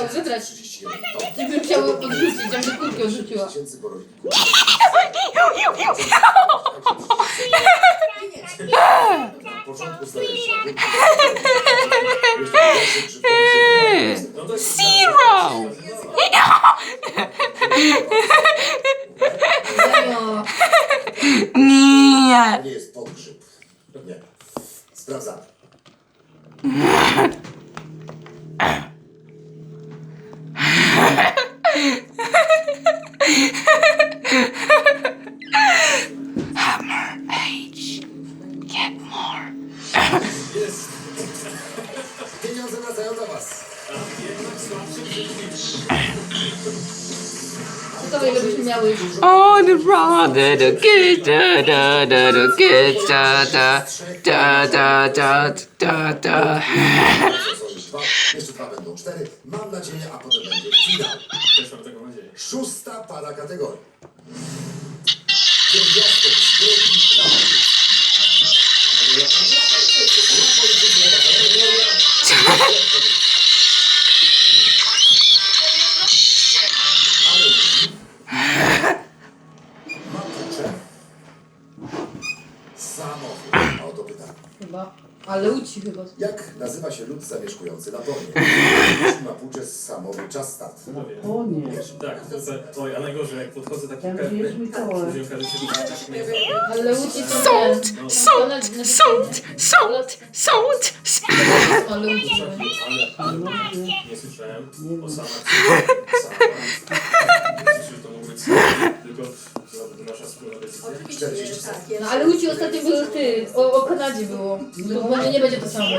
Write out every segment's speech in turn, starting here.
chciał wybrać. 31 ton. I bym chciał odrzucić, ja bym kulkę odrzuciła. Zero! No, Nie! To nie jest podgrzyb. Nie. Sprawdzamy. Hammer H. Get more. Ciekawe, ile byśmy miały On the road, the kids, da da da da kids, da da da da da da da. Dwa, jeszcze dwa będą cztery. Mam nadzieję, a potem będzie finał. Też mam taką nadzieję. Szósta para kategorii. Pierwiastek z drogi na Mapucze. Samochód. O to pytanie. Chyba. Ale uci chyba. Jak nazywa się lud zamieszkujący Laponię? Mapuche z Samowy czas start. No. O nie. Tak, to, to, oj, a najgorzej, jak podchodzę taki pewny, mi koło. później okaże się, że tak nie jest. Ale uci to Sąd, nie. sąd, sąd, sąd, sąd. Ale uci. Ale, ale nie słyszałem o samach. Sama. Nie słyszę, że to mógł być sam, tylko to nasza wspólna decyzja. 40 tak. No ale uci ostatnio było ty, o, o Kanadzie było. To może nie będzie to samo, nie?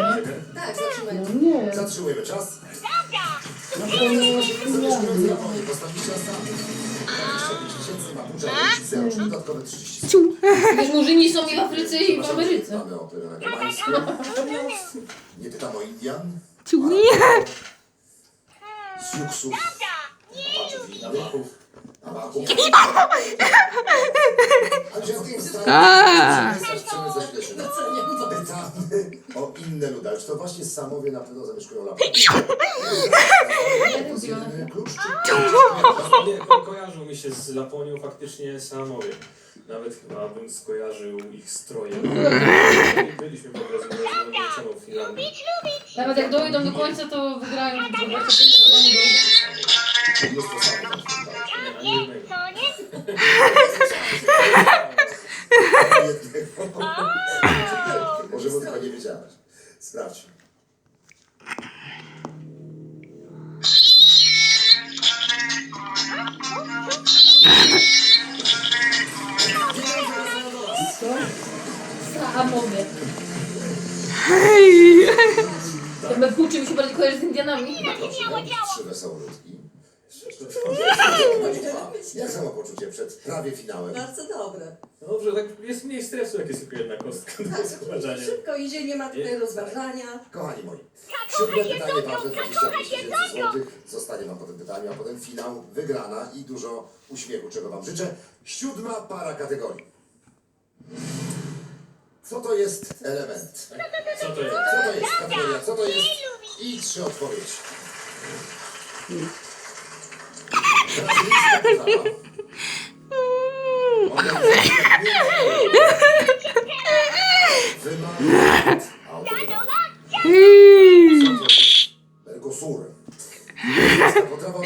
Tak, zatrzymaj. No nie. Zatrzymujemy czas. No to nie ma postawiliście na start. 25 tysięcy Mapuche, Luci 0, czyli dodatkowe 30 sekund. Wiesz, murzyni są i w Afryce i w Ameryce. Mamy o plemionach jamańskim. Nie pytam o Indian. Z Juksów. Apaczów i Nałachów. A w z Pytamy o inne to właśnie Samowie na pewno zamieszkują czy Nie, ko kojarzą mi się z Laponią faktycznie samowie. Nawet chyba bym skojarzył ich stroje. Byliśmy po prostu zmęczoną w Finlandii. Nawet jak dojdą do końca, to wygrają 25, chyba nie dojdą. jest to samo? Nie, ani jednego. Może mu tylko nie wiedziałeś. Sprawdź. Samowie. Hej! To my kurczy mi się bardziej kojarzy z Indianami. Trzy Jak samopoczucie przed prawie finałem? Bardzo dobre. Dobrze, tak jest mniej stresu, jak jest tylko jedna kostka do Tak, składania. szybko idzie, nie ma tutaj rozważania. Kochani moi, siódme pytanie ważne 25 tysięcy złotych. Zostanie wam po tym pytaniu, a potem finał, wygrana i dużo uśmiechu, czego wam życzę. Siódma para kategorii. Co to jest element? Co to jest? Co to jest kategoria? Co to jest? I trzy odpowiedzi. Potrawa